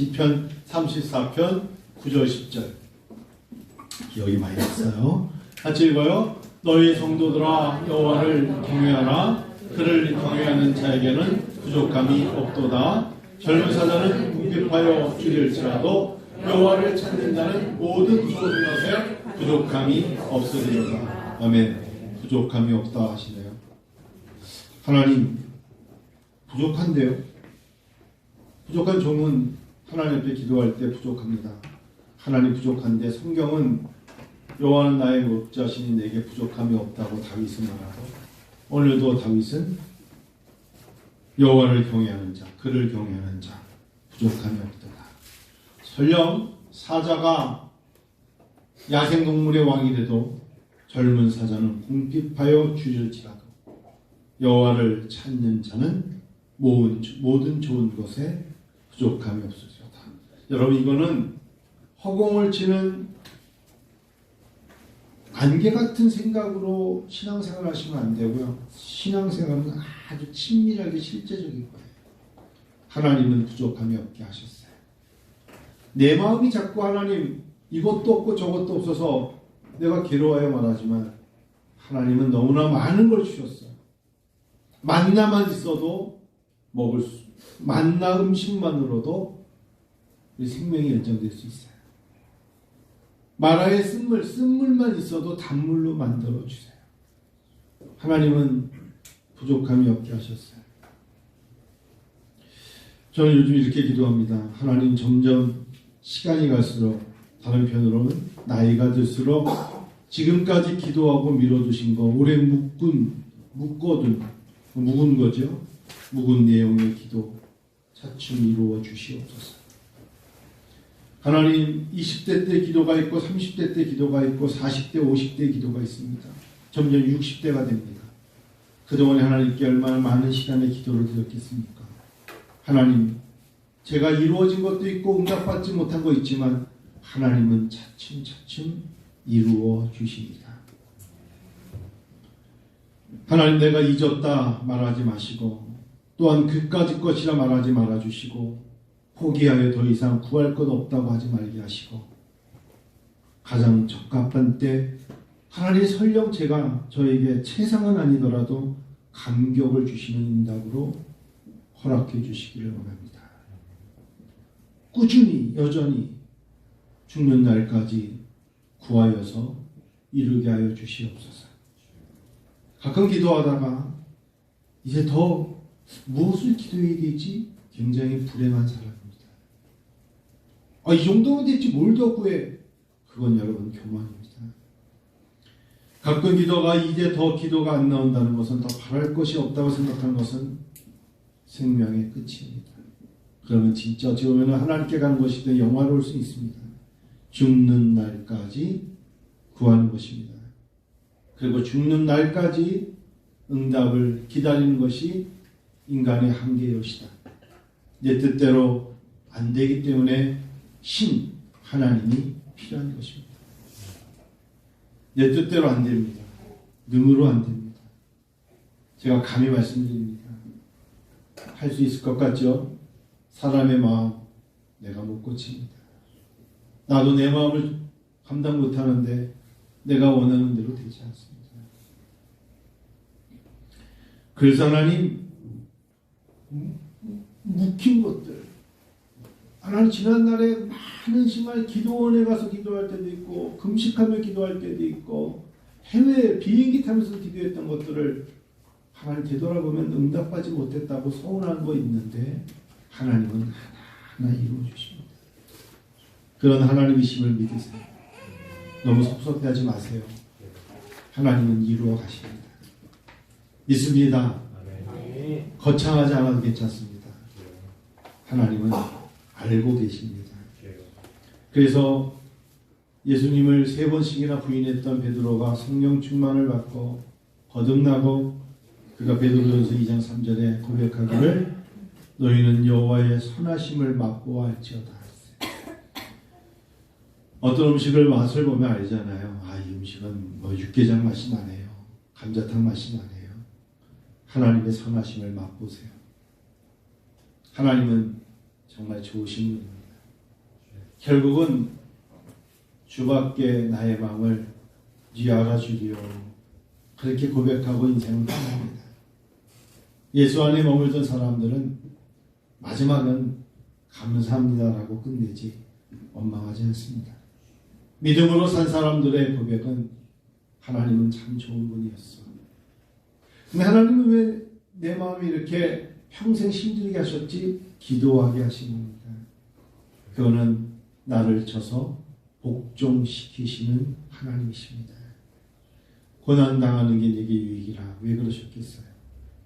2편 34편 9절 10절 기억이 많이 났어요. 같이 읽어요. 너희 성도들아 여호와를 경외하라. 그를 경외하는 자에게는 부족함이 없도다. 젊은 사자는 궁핍하여 줄일지라도 여호와를 찾는 자는 모든 좋은 것에 부족함이 없으리로다. 아멘. 부족함이 없다 하시네요. 하나님 부족한데요. 부족한 종은 하나님 앞에 기도할 때 부족합니다. 하나님 부족한데 성경은 여호와는 나의 목자신이 내게 부족함이 없다고 다윗은 말하고 오늘도 다윗은 여호와를 경외하는 자, 그를 경외하는 자 부족함이 없도다. 설령 사자가 야생동물의 왕이 돼도 젊은 사자는 궁핍하여 줄일지라도 여호와를 찾는 자는 모든, 좋은 것에 부족함이 없으리로다. 여러분 이거는 허공을 치는 안개 같은 생각으로 신앙생활 하시면 안 되고요. 신앙생활은 아주 친밀하게 실제적인 거예요. 하나님은 부족함이 없게 하셨어요. 내 마음이 자꾸 하나님 이것도 없고 저것도 없어서 내가 괴로워야 말하지만 하나님은 너무나 많은 걸 주셨어요. 만나만 있어도 먹을 수, 만나 음식만으로도 생명이 연장될 수 있어요. 마라의 쓴물, 쓴물만 있어도 단물로 만들어 주세요. 하나님은 부족함이 없게 하셨어요. 저는 요즘 이렇게 기도합니다. 하나님 점점 시간이 갈수록 다른 편으로는 나이가 들수록 지금까지 기도하고 밀어두신 거 오래 묶은 묶어둔 묵은 거죠. 묵은 내용의 기도 차츰 이루어 주시옵소서. 하나님 20대 때 기도가 있고 30대 때 기도가 있고 40대 50대 기도가 있습니다. 점점 60대가 됩니다. 그동안에 하나님께 얼마나 많은 시간의 기도를 드렸겠습니까? 하나님 제가 이루어진 것도 있고 응답받지 못한 거 있지만 하나님은 차츰차츰 이루어 주십니다. 하나님 내가 잊었다 말하지 마시고 또한 그까지 것이라 말하지 말아 주시고 포기하여 더 이상 구할 것 없다고 하지 말게 하시고 가장 적합한 때 하나님 설령 제가 저에게 최상은 아니더라도 감격을 주시는 응답으로 허락해 주시기를 원합니다. 꾸준히 여전히 죽는 날까지 구하여서 이루게 하여 주시옵소서. 가끔 기도하다가 이제 더 무엇을 기도해야 되지? 굉장히 불행한 사람입니다. 아, 이 정도면 됐지 뭘 더 구해? 그건 여러분 교만입니다. 가끔 기도가 이제 더 기도가 안 나온다는 것은 더 바랄 것이 없다고 생각하는 것은 생명의 끝입니다. 그러면 진짜 어찌 보면 하나님께 가는 것이 더 영화로울 수 있습니다. 죽는 날까지 구하는 것입니다. 그리고 죽는 날까지 응답을 기다리는 것이 인간의 한계였시다. 내 뜻대로 안 되기 때문에 신 하나님이 필요한 것입니다. 내 뜻대로 안 됩니다. 능으로 안 됩니다. 제가 감히 말씀드립니다. 할 수 있을 것 같죠? 사람의 마음 내가 못 고칩니다. 나도 내 마음을 감당 못하는데 내가 원하는 대로 되지 않습니다. 그래서 하나님 묵힌 것들 하나님 지난날에 많은 심할 기도원에 가서 기도할 때도 있고 금식하며 기도할 때도 있고 해외 비행기 타면서 기도했던 것들을 하나님 되돌아보면 응답받지 못했다고 서운한 거 있는데 하나님은 하나하나 이루어 주십니다. 그런 하나님이심을 믿으세요. 너무 섭섭해하지 마세요. 하나님은 이루어 가십니다. 믿습니다. 거창하지 않아도 괜찮습니다. 하나님은 알고 계십니다. 그래서 예수님을 세 번씩이나 부인했던 베드로가 성령 충만을 받고 거듭나고 그가 베드로전서 2장 3절에 고백하기를 너희는 여호와의 선하심을 맛보아 할지어다 어떤 음식을 맛을 보면 알잖아요. 아, 이 음식은 뭐 육개장 맛이 나네요. 감자탕 맛이 나네요. 하나님의 선하심을 맛보세요. 하나님은 정말 좋으신 분입니다. 결국은 주밖에 나의 마음을 네 알아주리요. 그렇게 고백하고 인생을 끝납니다. 예수 안에 머물던 사람들은 마지막은 감사합니다라고 끝내지 원망하지 않습니다. 믿음으로 산 사람들의 고백은 하나님은 참 좋은 분이었어. 근데 하나님은 왜 내 마음이 이렇게 평생 힘들게 하셨지? 기도하게 하신 겁니다. 그거는 나를 쳐서 복종시키시는 하나님이십니다. 고난 당하는 게 내게 유익이라 왜 그러셨겠어요?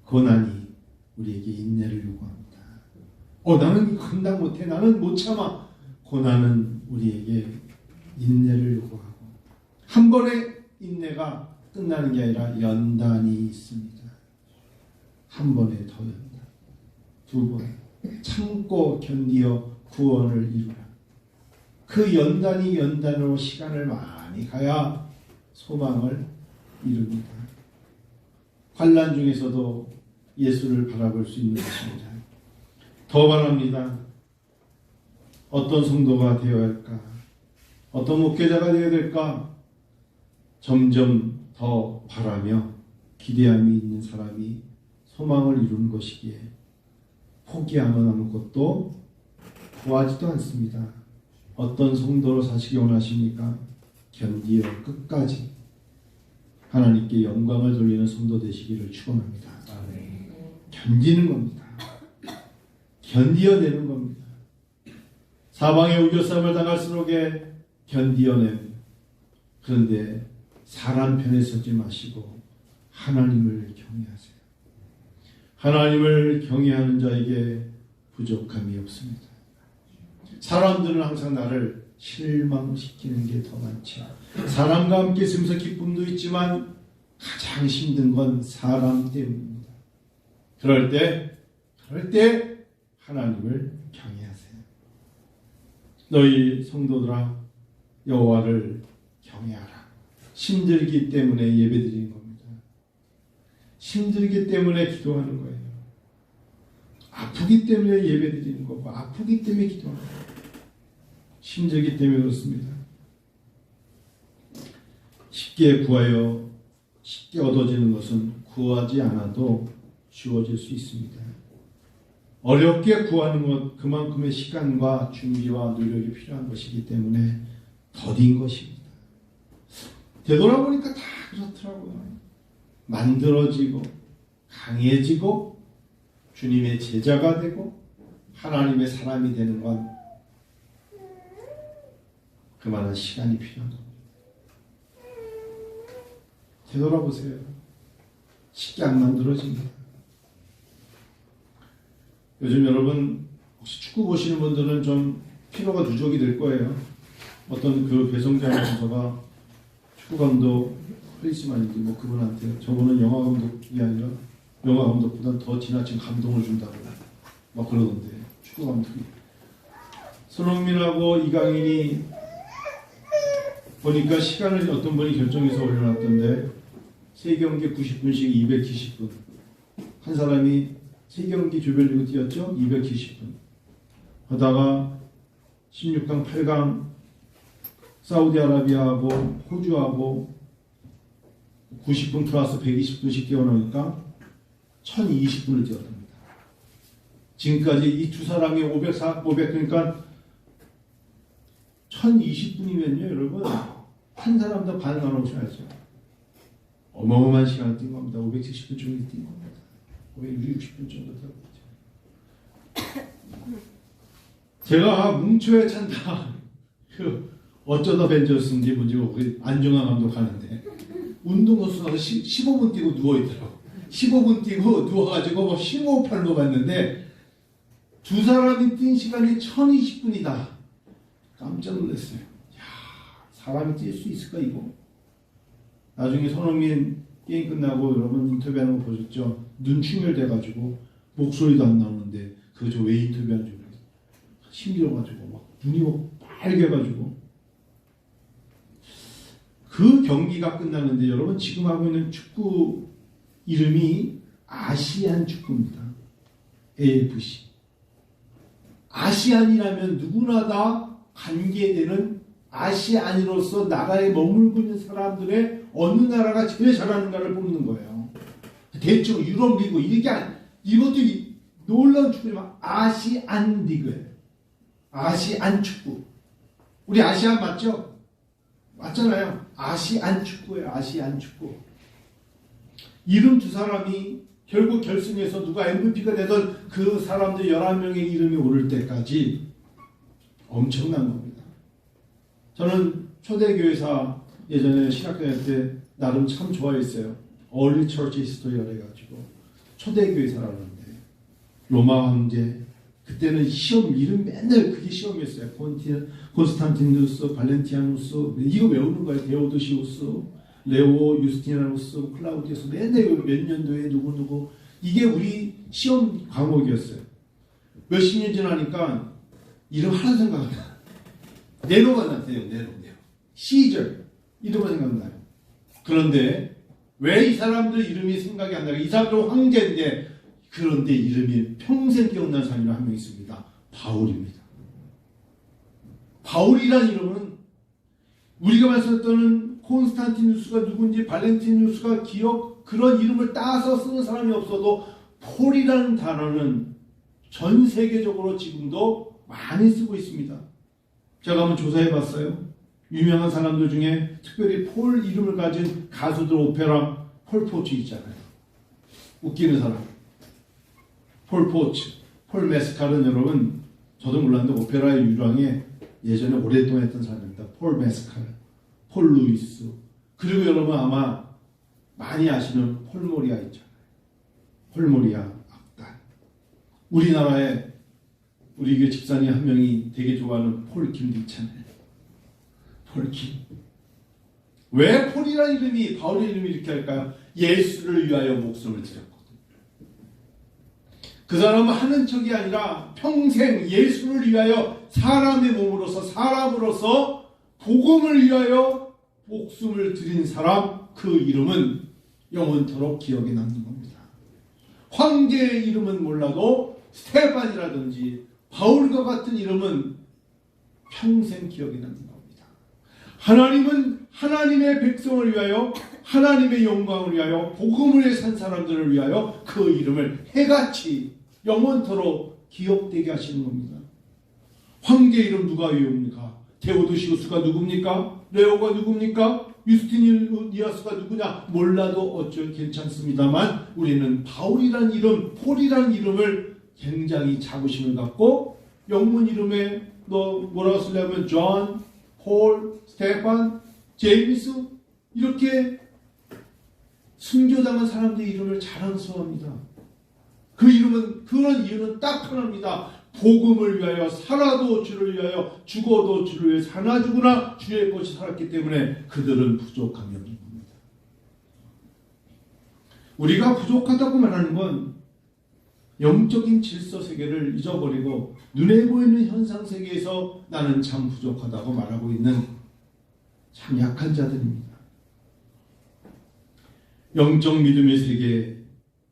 고난이 우리에게 인내를 요구합니다. 어 나는 감당 못해 나는 못 참아 고난은 우리에게 인내를 요구하고 한 번의 인내가 끝나는 게 아니라 연단이 있습니다. 한 번에 더 연단, 두 번 참고 견디어 구원을 이루라. 그 연단이 연단으로 시간을 많이 가야 소망을 이룹니다. 환란 중에서도 예수를 바라볼 수 있는 것입니다. 더 바랍니다. 어떤 성도가 되어야 할까? 어떤 목회자가 되어야 될까? 점점 더 바라며 기대함이 있는 사람이 소망을 이루는 것이기에 포기하는 아무것도 구하지도 않습니다. 어떤 성도로 사시기 원하십니까? 견디어 끝까지 하나님께 영광을 돌리는 성도 되시기를 축원합니다. 견디는 겁니다. 견디어내는 겁니다. 사방에 우겨쌈을 당할수록에 견디어내는 그런데 사람 편에 서지 마시고 하나님을 경외하세요. 하나님을 경외하는 자에게 부족함이 없습니다. 사람들은 항상 나를 실망시키는 게 더 많죠. 사람과 함께 있으면서 기쁨도 있지만 가장 힘든 건 사람 때문입니다. 그럴 때, 그럴 때 하나님을 경외하세요. 너희 성도들아 여호와를 경외하라. 힘들기 때문에 예배드리는 겁니다. 힘들기 때문에 기도하는 거예요. 아프기 때문에 예배 드리는 거고 아프기 때문에 기도하는 거예요. 힘들기 때문에 그렇습니다. 쉽게 구하여 쉽게 얻어지는 것은 구하지 않아도 주어질 수 있습니다. 어렵게 구하는 것 그만큼의 시간과 준비와 노력이 필요한 것이기 때문에 더딘 것입니다. 되돌아보니까 다 그렇더라고요. 만들어지고 강해지고 주님의 제자가 되고 하나님의 사람이 되는 건 그만한 시간이 필요한 겁니다. 되돌아보세요. 쉽게 안 만들어집니다. 요즘 여러분 혹시 축구 보시는 분들은 좀 피로가 누적이 될 거예요. 어떤 그 배성재 아나운서가 축구 감독 크리스만인지 뭐 그분한테 저분은 영화 감독이 아니라 영화 감독보다 더 지나친 감동을 준다고 막 그러던데. 축구 감독이. 손흥민하고 이강인이 보니까 시간을 어떤 분이 결정해서 올려놨던데 세 경기 90분씩 270분. 한 사람이 세 경기 조별리그 뛰었죠? 270분. 하다가 16강 8강 사우디아라비아하고 호주하고 90분 플러스 120분씩 뛰어나니까 1020분을 뛰었답니다. 지금까지 이 두 사람이 500, 500 그러니까 1020분이면요, 여러분 한 사람도 반 나눠줘야죠. 어마어마한 시간을 뛴 겁니다. 570분 정도 뛴 겁니다. 560분 정도 뛰었죠. 제가 뭉쳐야 찬다. 그 어쩌다 벤져스인지 뭔지 모르고 안정환 감독 하는데 운동호수 가서 15분 뛰고 누워있더라고. 15분 뛰고 누워가지고 뭐 심호흡할로 갔는데 두 사람이 뛴 시간이 1020분이다. 깜짝 놀랐어요. 야 사람이 뛸 수 있을까 이거? 나중에 손흥민 게임 끝나고 여러분 인터뷰하는 거 보셨죠? 눈 충혈돼가지고 목소리도 안 나오는데 그거 저 왜 인터뷰하는지 모르겠어요 힘들어가지고 막 눈이 막 빨개가지고 그 경기가 끝났는데 여러분 지금 하고 있는 축구 이름이 아시안 축구입니다. AFC. 아시안이라면 누구나 다 관계되는 아시안으로서 나라에 머물고 있는 사람들의 어느 나라가 제일 잘하는가를 뽑는 거예요. 대충 유럽 리그 이게 아니 이것도 이- 놀라운 축구지만 아시안 리그예요. 아시안 축구. 우리 아시안 맞죠? 맞잖아요. 아시안 축구예요. 아시안 축구. 이름 두 사람이 결국 결승에서 누가 MVP가 되던 그 사람들 11명의 이름이 오를 때까지 엄청난 겁니다. 저는 초대교회사 예전에 신학교회 때 나름 참 좋아했어요. Early Church History를 해가지고 초대교회사라는데 로마 황제 그때는 시험 이름 맨날 그게 시험이었어요. 콘티, 콘스탄티누스, 발렌티아누스 이거 외우는 거예요. 데오도시우스, 레오, 유스티나누스, 클라우디우스 맨날 몇 년도에 누구 누구 이게 우리 시험 과목이었어요. 몇십 년 지나니까 이름 하나 생각 안 나. 네로가 나세요. 네로, 네로. 시절 이름만 생각나요. 그런데 왜 이 사람들 이름이 생각이 안 나요? 이 사람들 황제인데 그런데 이름이 평생 기억나는 사람이 한 명 있습니다. 바울입니다. 바울이란 이름은 우리가 말씀했던 콘스탄티누스가 누군지 발렌티누스가 기억 그런 이름을 따서 쓰는 사람이 없어도 폴이라는 단어는 전 세계적으로 지금도 많이 쓰고 있습니다. 제가 한번 조사해 봤어요. 유명한 사람들 중에 특별히 폴 이름을 가진 가수들 오페라 폴 포츠 있잖아요. 웃기는 사람. 폴 포츠, 폴 메스칼은 여러분 저도 몰랐는데 오페라의 유랑에 예전에 오랫동안 했던 사람입니다. 폴 메스칼, 폴 루이스 그리고 여러분 아마 많이 아시는 폴 모리아 있잖아요. 폴 모리아 악단. 우리나라에 우리 그 집사님 한 명이 되게 좋아하는 폴 김기찬. 폴 김. 왜 폴이라는 이름이 바울의 이름이 이렇게 할까요? 예수를 위하여 목숨을 드렸거든요. 그 사람은 하는 척이 아니라 평생 예수를 위하여 사람의 몸으로서 사람으로서 복음을 위하여 목숨을 드린 사람 그 이름은 영원토록 기억에 남는 겁니다. 황제의 이름은 몰라도 스테반이라든지 바울과 같은 이름은 평생 기억에 남는 겁니다. 하나님은 하나님의 백성을 위하여 하나님의 영광을 위하여 복음을 산 사람들을 위하여 그 이름을 해같이 영원토록 기억되게 하시는 겁니다. 황제 이름 누가 외웁니까? 데오도시우스가 누굽니까? 레오가 누굽니까? 유스티니아스가 누구냐? 몰라도 어쩔 괜찮습니다만 우리는 바울이란 이름, 폴이란 이름을 굉장히 자부심을 갖고 영문 이름에 너 뭐라고 쓰려면 존, 폴, 스테판, 제임스 이렇게 순교당한 사람들의 이름을 자랑스러워합니다. 그 이름은 그런 이유는 딱 하나입니다. 복음을 위하여 살아도 주를 위하여 죽어도 주를 위해 사나 죽으나 주의 것이 살았기 때문에 그들은 부족함이 없는 겁니다. 우리가 부족하다고 말하는 건 영적인 질서 세계를 잊어버리고 눈에 보이는 현상 세계에서 나는 참 부족하다고 말하고 있는 참 약한 자들입니다. 영적 믿음의 세계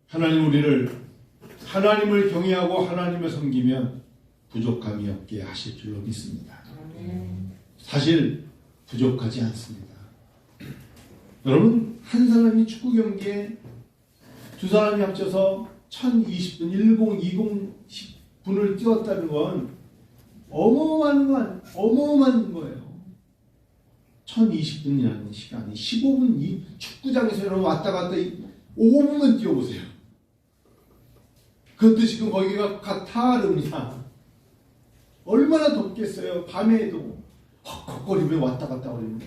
하나님 우리를 하나님을 경외하고 하나님을 섬기면 부족함이 없게 하실 줄로 믿습니다. 사실 부족하지 않습니다. 여러분 한 사람이 축구 경기에 두 사람이 합쳐서 1020분, 1020 분을 뛰었다는 건 어마어마한 건 어마어마한 거예요. 1020분이라는 시간이 15분 이 축구장에서 여러분 왔다 갔다 5분만 뛰어보세요. 그것도 지금 거기가 카타르입니다. 얼마나 덥겠어요. 밤에도 헉헉거리며 왔다 갔다 거리는.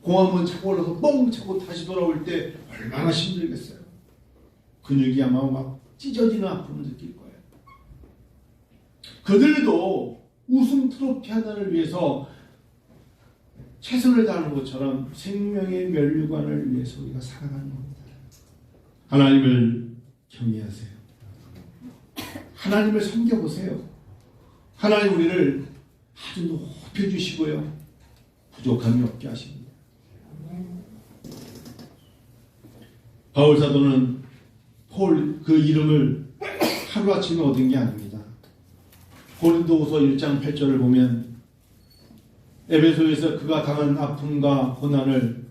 공항문 차고 올라서 뻥 차고 다시 돌아올 때 얼마나 힘들겠어요. 근육이 아마 막 찢어지는 아픔을 느낄 거예요. 그들도 우승 트로피 하나를 위해서 최선을 다하는 것처럼 생명의 멸류관을 위해서 우리가 살아가는 겁니다. 하나님을 경외하세요. 하나님을 섬겨보세요. 하나님 우리를 아주 높여주시고요. 부족함이 없게 하십니다. 바울 사도는 폴 그 이름을 하루아침에 얻은 게 아닙니다. 고린도후서 1장 8절을 보면 에베소에서 그가 당한 아픔과 고난을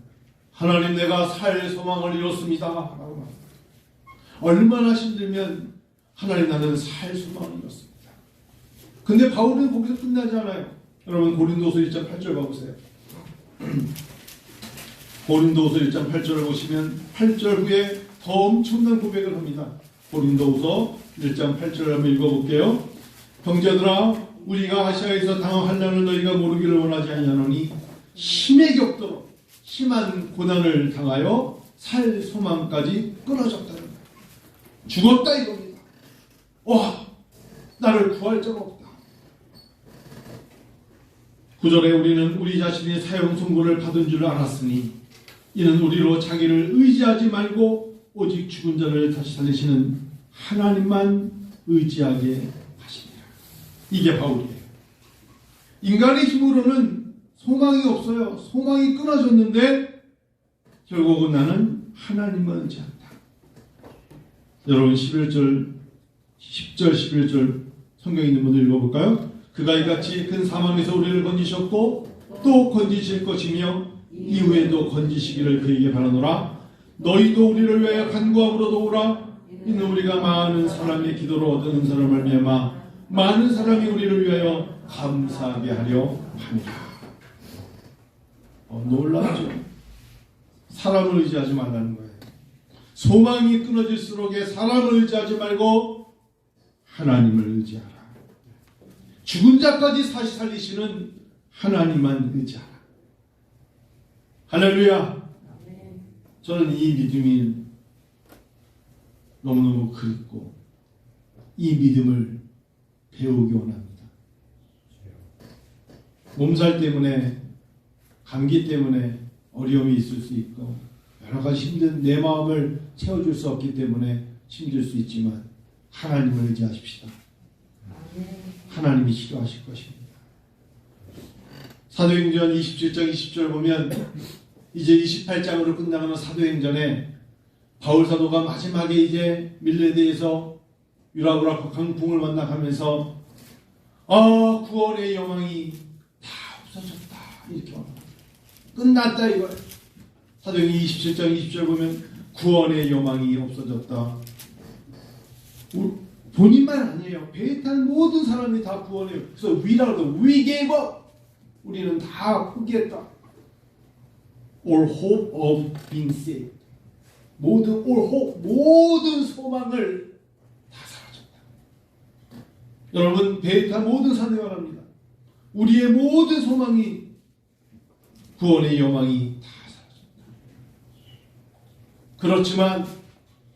하나님 내가 살 소망을 이뤘습니다. 얼마나 힘들면 하나님 나는 살 소망을 이뤘습니다. 근데 바울은 거기서 끝나지 않아요. 여러분 고린도서 1장 8절 봐보세요. 고린도서 1장 8절을 보시면 8절 후에 더 엄청난 고백을 합니다. 고린도서 1장 8절을 한번 읽어볼게요. 형제들아 우리가 아시아에서 당한 환난을 너희가 모르기를 원하지 아니하노니 힘에 격도록 심한 고난을 당하여 살 소망까지 끊어졌다는 거예요. 죽었다 이겁니다. 와 나를 구할 자가 없다. 구절에 우리는 우리 자신이 사형 선고를 받은 줄 알았으니 이는 우리로 자기를 의지하지 말고 오직 죽은 자를 다시 살리시는 하나님만 의지하게 하십니다. 이게 바울이에요. 인간의 힘으로는 소망이 없어요. 소망이 끊어졌는데 결국은 나는 하나님만 의지한다. 여러분 11절 10절 11절 성경에 있는 분들 읽어볼까요? 그가 이같이 큰 사망에서 우리를 건지셨고 또 건지실 것이며 이후에도 건지시기를 그에게 바라노라 너희도 우리를 위하여 간구함으로 도우라 이는 우리가 많은 사람의 기도로 얻은 사람을 말미암아 많은 사람이 우리를 위하여 감사하게 하려 합니다. 어, 놀랍죠? 사람을 의지하지 말라는 거예요. 소망이 끊어질수록에 사람을 의지하지 말고 하나님을 의지하라. 죽은 자까지 다시 살리시는 하나님만 의지하라. 할렐루야. 저는 이 믿음이 너무너무 그립고 이 믿음을 배우기 원합니다. 몸살 때문에 감기 때문에 어려움이 있을 수 있고 여러 가지 힘든 내 마음을 채워줄 수 없기 때문에 힘들 수 있지만 하나님을 의지하십시다. 하나님이 치료하실 것입니다. 사도행전 27장 20절 보면 이제 28장으로 끝나가는 사도행전에 바울 사도가 마지막에 이제 밀레드에서 유라브라 강풍을 만나가면서 아 구원의 영광이 다 없어졌다 이렇게 말합니다. 끝났다 이거예요. 사도행전 27장 20절 보면 구원의 영광이 없어졌다. 우- 본인만 아니에요. 배에 탄 모든 사람이 다 구원해요. 그래서 위라도 we gave up. 우리는 다 포기했다. All hope of being saved. 모든 all hope, 모든 소망을 다 사라졌다. 여러분 탄 모든 사람이 말합니다. 우리의 모든 소망이 구원의 영광이 다 사라졌다. 그렇지만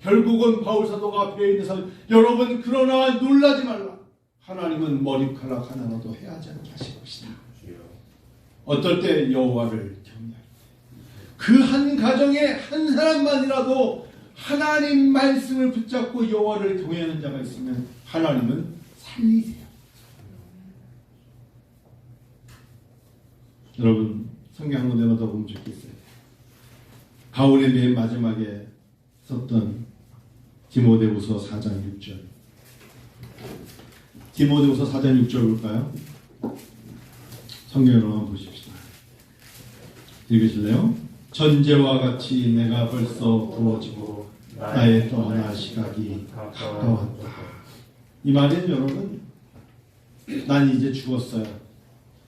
결국은 바울 사도가 사람 여러분 그러나 놀라지 말라. 하나님은 머리카락 하나라도 해하지 않게 하실 것이다. 어떨 때 여호와를 경외할 그한 가정에 한 사람만이라도 하나님 말씀을 붙잡고 여호와를 경외하는 자가 있으면 하나님은 살리세요. 여러분 성경 한 군데만 더 보면 좋겠어요. 바울의 맨 마지막에 썼던 디모데후서 4장 6절. 디모데후서 4장 6절 볼까요? 성경으로 한번 보십시다. 읽으실래요? 전제와 같이 내가 벌써 부어지고 나의 또 하나 시각이 가까웠다. 이 말은 여러분, 난 이제 죽었어요.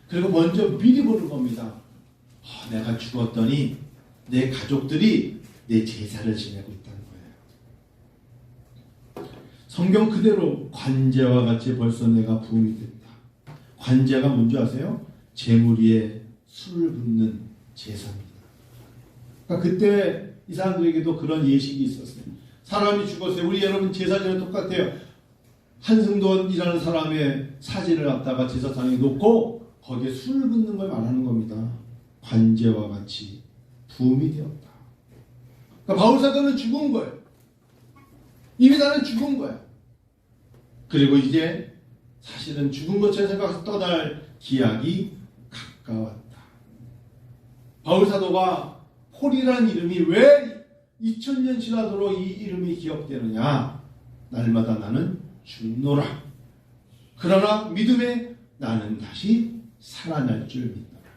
그리고 먼저 미리 보는 겁니다. 아, 내가 죽었더니 내 가족들이 내 제사를 지내고 거예요. 성경 그대로 관제와 같이 벌써 내가 부음이 됐다. 관제가 뭔지 아세요? 재물 위에 술을 붓는 제사입니다. 그러니까 그때 이 사람들에게도 그런 예식이 있었어요. 사람이 죽었어요. 우리 여러분 제사제는 똑같아요. 한승돈이라는 사람의 사진을 갖다가 제사상에 놓고 거기에 술을 붓는 걸 말하는 겁니다. 관제와 같이 부음이 되었다. 그러니까 바울 사도는 죽은 거예요. 이미 나는 죽은 거야. 그리고 이제 사실은 죽은 것처럼 생각해서 떠날 기약이 가까웠다. 바울 사도가 폴이라는 이름이 왜 2000년 지나도록 이 이름이 기억되느냐? 날마다 나는 죽노라. 그러나 믿음에 나는 다시 살아날 줄 믿노라.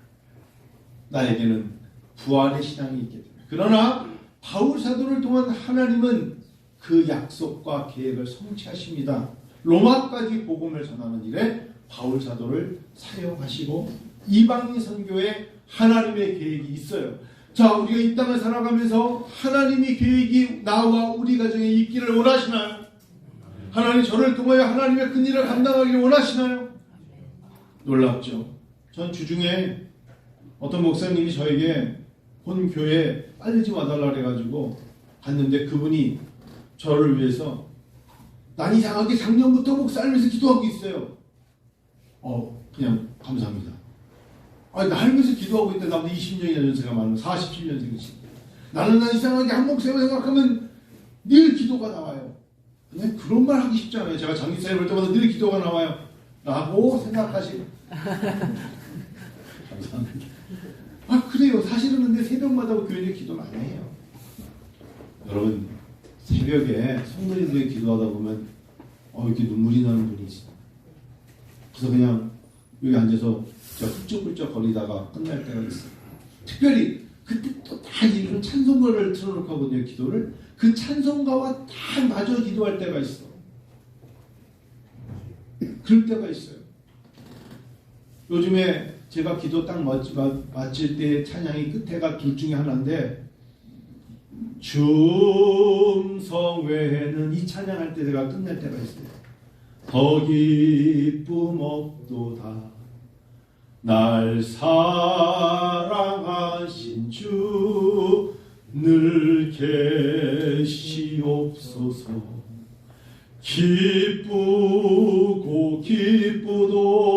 나에게는 부활의 신앙이 있게 됩니다. 그러나 바울 사도를 통한 하나님은 그 약속과 계획을 성취하십니다. 로마까지 복음을 전하는 일에 바울 사도를 사용하시고 이방인 선교에 하나님의 계획이 있어요. 자, 우리가 이 땅을 살아가면서 하나님의 계획이 나와 우리 가정에 있기를 원하시나요? 하나님 저를 통하여 하나님의 큰 일을 감당하기를 원하시나요? 놀랍죠. 전 주중에 어떤 목사님이 저에게 본 교회 빨리 좀 와달라 그래가지고 갔는데 그분이 저를 위해서 난 이상하게 작년부터 목사님에서 기도하고 있어요. 어, 그냥 감사합니다. 아니, 날 위해서 기도하고 있다. 나보다 20년이나 연세가 많은 47년생이지. 나는 난 이상하게 한 목사님 생각하면 늘 기도가 나와요. 근데 그런 말 하기 쉽지 않아요. 제가 장기사회 볼 때마다 늘 기도가 나와요. 라고 생각하시. 감사합니다. 아 그래요. 사실은 근데 새벽마다 교회에 기도 많이 해요. 여러분 새벽에 성도님들이 기도하다 보면 어 이렇게 눈물이 나는 분이 있어요. 그래서 그냥 여기 앉아서 진짜 훌쩍훌쩍 거리다가 끝날 때가 있어요. 특별히 그때 또 다 이런 찬송가를 틀어놓고 하거든요. 기도를 그 찬송가와 딱 맞아 기도할 때가 있어. 그럴 때가 있어요. 요즘에 제가 기도 딱 맞을 때 찬양이 끝에가 둘 중에 하나인데 줌성외에는 이 찬양할 때 제가 끝낼 때가 있어요. 더 기쁨 없도다. 날 사랑하신 주 늘 계시옵소서. 기쁘고 기쁘도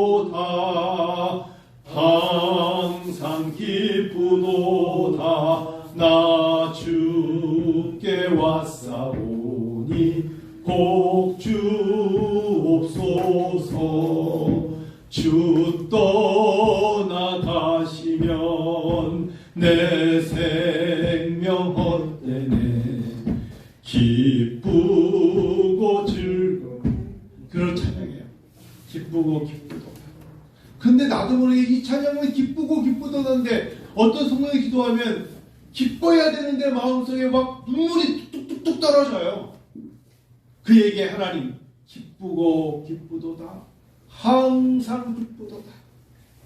어떤 성령이 기도하면 기뻐야 되는데 마음속에 막 눈물이 뚝뚝뚝 떨어져요. 그 얘기에 하나님 기쁘고 기쁘도다. 항상 기쁘도다.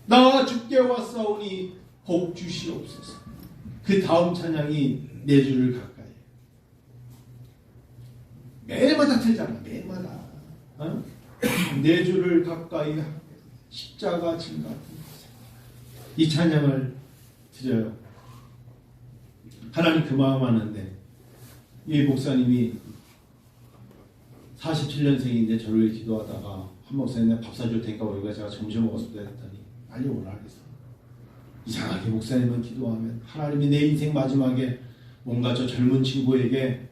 나 주께 왔사오니 복 주시옵소서. 그 다음 찬양이 내 주를 가까이. 매일마다 틀잖아 매일마다. 어? 내 주를 가까이 십자가 증가 이 찬양을 드려요? 하나님 그 마음 아는데 이 목사님이 47년생인데 저를 기도하다가 한 목사님 밥 사줄 테니까 우리가 제가 점심 먹었을 때 했더니 빨리 오라 그랬어. 이상하게 목사님은 기도하면 하나님이 내 인생 마지막에 뭔가 저 젊은 친구에게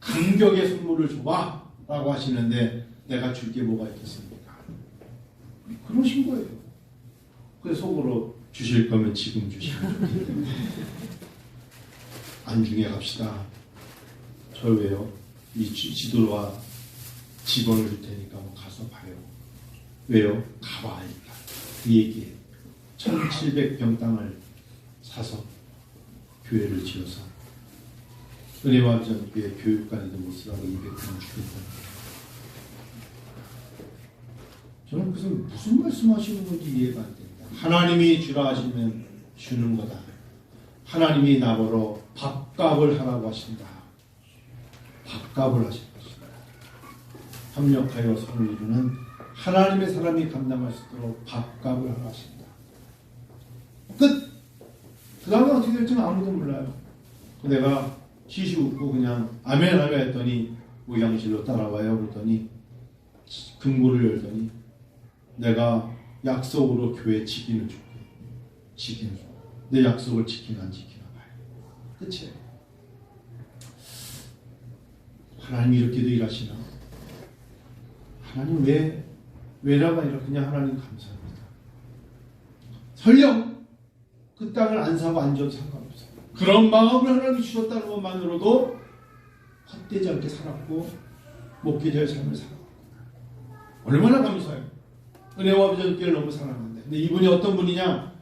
감격의 선물을 줘봐 라고 하시는데 내가 줄 게 뭐가 있겠습니까? 그러신 거예요. 그래서 속으로 주실 거면 지금 주시면 안중에 갑시다 저 왜요? 이 지- 지도와 직원을 줄 테니까 뭐 가서 봐요 왜요? 가봐 하니까 그 얘기에 1700평 땅을 사서 교회를 지어서 은혜와 전교회 교육관에도 못 쓰라고 200평 주겠다. 저는 그래서 무슨 말씀하시는 건지 이해가 안 됩니다. 하나님이 주라 하시면 주는 거다. 하나님이 나보러 밥값을 하라고 하신다. 밥값을 하신 것이다. 협력하여 선을 이루는 하나님의 사람이 감당할 수 있도록 밥값을 하라 하신다. 끝! 그 다음에 어떻게 될지는 아무도 몰라요. 내가 시시 웃고 그냥 아멘 하며 했더니 의향실로 따라와요. 그러더니 금고를 열더니 내가 약속으로 교회 지기는 줄게. 지기는 줄게. 내 약속을 지키나 안 지키나 봐요. 끝이에요. 하나님 이렇게도 일하시나? 하나님 왜 왜라가 아니라 그냥 하나님 감사합니다. 설령 그 땅을 안 사고 안 줘도 상관없어요. 그런 마음을 하나님이 주셨다는 것만으로도 헛되지 않게 살았고 목회자의 삶을 살았고 얼마나 감사해요. 은혜와 비전교를 너무 사랑하는데 근데 이분이 어떤 분이냐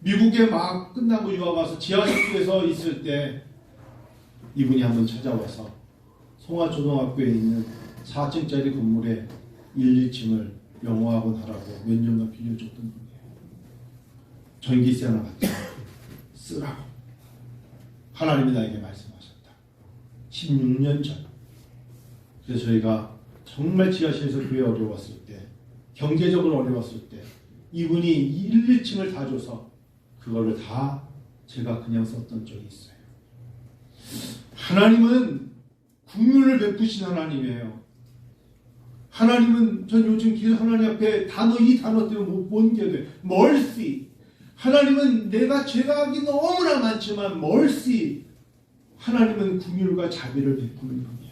미국에 막 끝나고 유학 와서 지하실에서 있을 때 이분이 한번 찾아와서 송화초등학교에 있는 4층짜리 건물에 1, 2층을 영어학원 하라고 몇 년간 빌려줬던 분이에요. 전기세 하나 받지 쓰라고 하나님이 나에게 말씀하셨다. 16년 전. 그래서 저희가 정말 지하실에서 교회 어려웠을 때, 경제적으로 어려웠을 때, 이분이 1, 2층을 다 줘서 그거를 다 제가 그냥 썼던 적이 있어요. 하나님은 국민을 베푸신 하나님이에요. 하나님은 전 요즘 기도 하나님 앞에 단어 이 단어 때문에 못, 못 견뎌요. 멀시. 하나님은 내가 죄가 하기 너무나 많지만 멀시. 하나님은 국률과 자비를 베푸는 분이에요.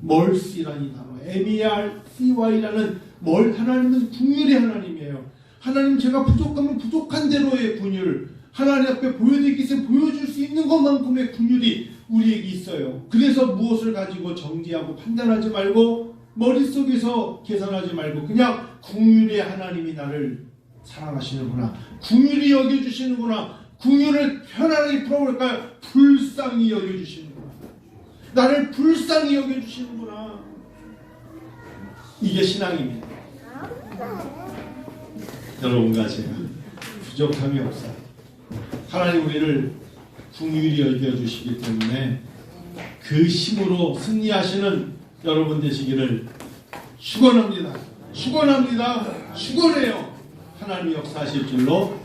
멀시라는 이 단어, M-E-R-C-Y라는 멀 하나님은 국률의 하나님이에요. 하나님 제가 부족하면 부족한 대로의 분율, 하나님 앞에 보여드리기 위해서 보여줄 수 있는 것만큼의 분율이 우리에게 있어요. 그래서 무엇을 가지고 정지하고 판단하지 말고 머릿속에서 계산하지 말고 그냥 국률의 하나님이 나를 사랑하시는구나. 국률이 여겨주시는구나. 국률을 편안하게 풀어볼까요? 불쌍히 여겨주시는구 나. 나를 불쌍히 여겨주시는구나. 이게 신앙입니다. 여러분과 제가 부족함이 없어요. 하나님 우리를 궁휼히 여겨주시기 때문에 그 힘으로 승리하시는 여러분 되시기를 축원합니다. 축원합니다. 축원해요. 하나님 역사하실 줄로